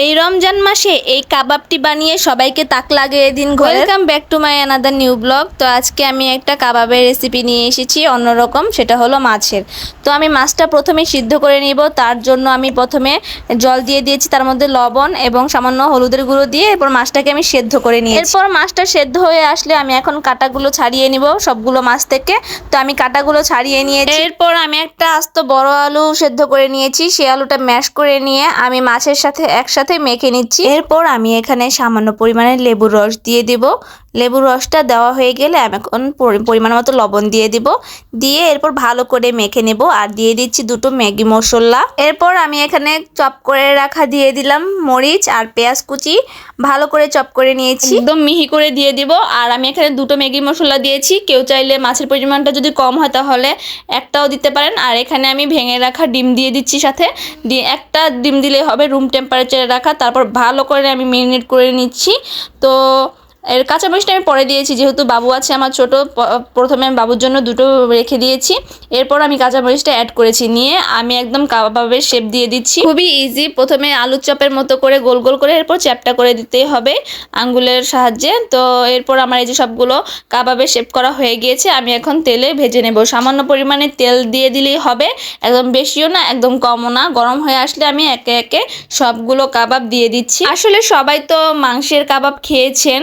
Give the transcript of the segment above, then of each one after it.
এই রমজান মাসে এই কাবাবটি বানিয়ে সবাইকে তাক লাগিয়ে দিন welcome back to my another new blog তো আজকে আমি একটা কাবাবের রেসিপি নিয়ে এসেছি অন্যরকম সেটা হলো মাছের। তো আমি মাছটা প্রথমে সিদ্ধ করে নিব তার জন্য আমি প্রথমে জল দিয়ে দিয়েছি তার মধ্যে লবণ এবং সামান্য হলুদের গুঁড়ো দিয়ে এরপর মাছটাকে আমি সেদ্ধ করে নিই এরপর মাছটা সেদ্ধ হয়ে আসলে আমি এখন কাটাগুলো ছাড়িয়ে নিব সবগুলো মাছ থেকে। তো আমি কাটাগুলো ছাড়িয়ে নিয়েছি। এরপর আমি একটা আস্ত বড় আলু সেদ্ধ করে নিয়েছি সেই আলুটা ম্যাশ করে নিয়ে আমি মাছের সাথে একসাথে মেখে নিচ্ছি। এরপর আমি এখানে সামান্য পরিমাণে লেবুর রস দিয়ে দিব। লেবুর রসটা দেওয়া হয়ে গেলে আমি এখন পরি- পরিমাণ মতো লবণ দিয়ে দিব। দিয়ে এরপর ভালো করে মেখে নেব। আর দিয়ে দিচ্ছি দুটো ম্যাগি মশলা। এরপর আমি এখানে চপ করে রাখা দিয়ে দিলাম মরিচ আর পেঁয়াজ কুচি। ভালো করে চপ করে নিয়েছি। একদম মিহি করে দিয়ে দিব। আর আমি এখানে দুটো ম্যাগি মশলা দিয়েছি। কেউ চাইলে মাছের পরিমাণটা যদি কম হয় তাহলে একটাও দিতে পারেন। আর এখানে আমি ভেঙে রাখা ডিম দিয়ে দিচ্ছি সাথে। দিয়ে একটা ডিম দিলে হবে। রুম টেম্পারেচারে রাখা। তারপর ভালো করে আমি মেরিনেট করে নিচ্ছি। তো এর কাঁচামরিচটা আমি পরে দিয়েছি, যেহেতু বাবু আছে আমার ছোট প্রথমে আমি বাবুর জন্য দুটো রেখে দিয়েছি। এরপর আমি কাঁচামরিচটা অ্যাড করেছি, নিয়ে আমি একদম কাবাবের শেপ দিয়ে দিচ্ছি। খুবই ইজি প্রথমে আলুর চপের মতো করে গোল গোল করে এরপর চ্যাপটা করে দিতেই হবে আঙ্গুলের সাহায্যে। তো এরপর আমার এই যে সবগুলো কাবাবের শেপ করা হয়ে গিয়েছে, আমি এখন তেলে ভেজে নেব। সামান্য পরিমাণে তেল দিয়ে দিলেই হবে, একদম বেশিও না, একদম কমও না। গরম হয়ে আসলে আমি একে একে সবগুলো কাবাব দিয়ে দিচ্ছি। আসলে সবাই তো মাংসের কাবাব খেয়েছেন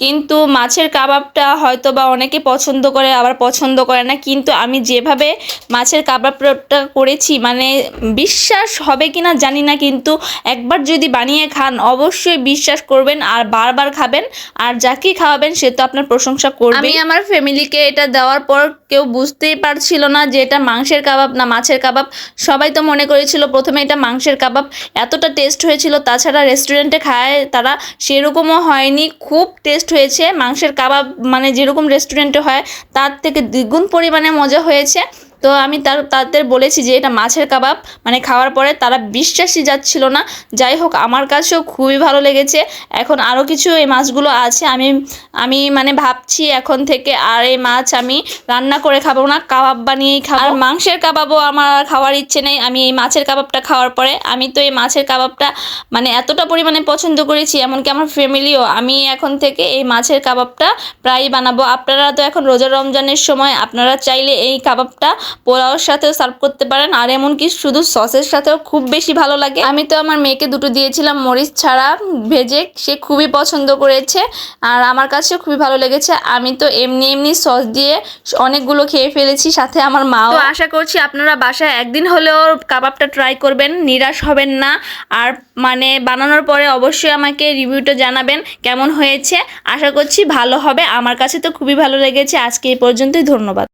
কিন্তু মাছের কাবাবটা হয়তো বা অনেকে পছন্দ করে, আবার পছন্দ করে না। কিন্তু আমি যেভাবে মাছের কাবাবটা করেছি মানে বিশ্বাস হবে কি না জানি না, কিন্তু একবার যদি বানিয়ে খান, অবশ্যই বিশ্বাস করবেন আর বারবার খাবেন। আর যাকেই খাওয়াবেন, সে তো আপনার প্রশংসা করবে আমি আমার ফ্যামিলিকে এটা দেওয়ার পর কেউ বুঝতেই পারছিল না যে এটা মাংসের কাবাব না মাছের কাবাব। সবাই তো মনে করেছিল প্রথমে এটা মাংসের কাবাব। এতটা টেস্ট হয়েছিল, তাছাড়া রেস্টুরেন্টে খায় তারা, সেরকমও হয়নি। খুব টেস্ট হয়েছে মাংসের কাবাব মানে যেরকম রেস্টুরেন্টে হয় তার থেকে দ্বিগুণ পরিমাণে মজা হয়েছে। তো আমি তার, তাদের বলেছি যে এটা মাছের কাবাব। মানে খাওয়ার পরে তারা বিশ্বাসই যাচ্ছিল না। যাই হোক, আমার কাছেও খুবই ভালো লেগেছে। এখন আরও কিছু এই মাছগুলো আছে। আমি আমি মানে ভাবছি এখন থেকে আর এই মাছ আমি রান্না করে খাব না, কাবাব বানিয়েই খাব। আর মাংসের কাবাবও আমার খাওয়ার ইচ্ছে নেই। আমি এই মাছের কাবাবটা খাওয়ার পরে, আমি তো এই মাছের কাবাবটা মানে এতটা পরিমাণে পছন্দ করেছি, এমনকি আমার ফ্যামিলিও। আমি এখন থেকে এই মাছের কাবাবটা প্রায়ই বানাবো। আপনারা তো এখন রোজা রমজানের সময়, আপনারা চাইলে এই কাবাবটা পোলাওর সাথেও সার্ভ করতে পারেন, আর এমনকি শুধু সসের সাথেও খুব বেশি ভালো লাগে। আমি তো আমার মেয়েকে দুটো দিয়েছিলাম, মরিচ ছাড়া ভেজে, সে খুবই পছন্দ করেছে, আর আমার কাছেও খুবই ভালো লেগেছে। আমি তো এমনি এমনি সস দিয়ে অনেকগুলো খেয়ে ফেলেছি, সাথে আমার মাও। আশা করছি আপনারা বাসায় একদিন হলেও কাবাবটা ট্রাই করবেন, নিরাশ হবেন না। আর মানে বানানোর পরে অবশ্যই আমাকে রিভিউটা জানাবেন, কেমন হয়েছে। আশা করছি ভালো হবে, আমার কাছে তো খুবই ভালো লেগেছে। আজকে এই পর্যন্তই, ধন্যবাদ।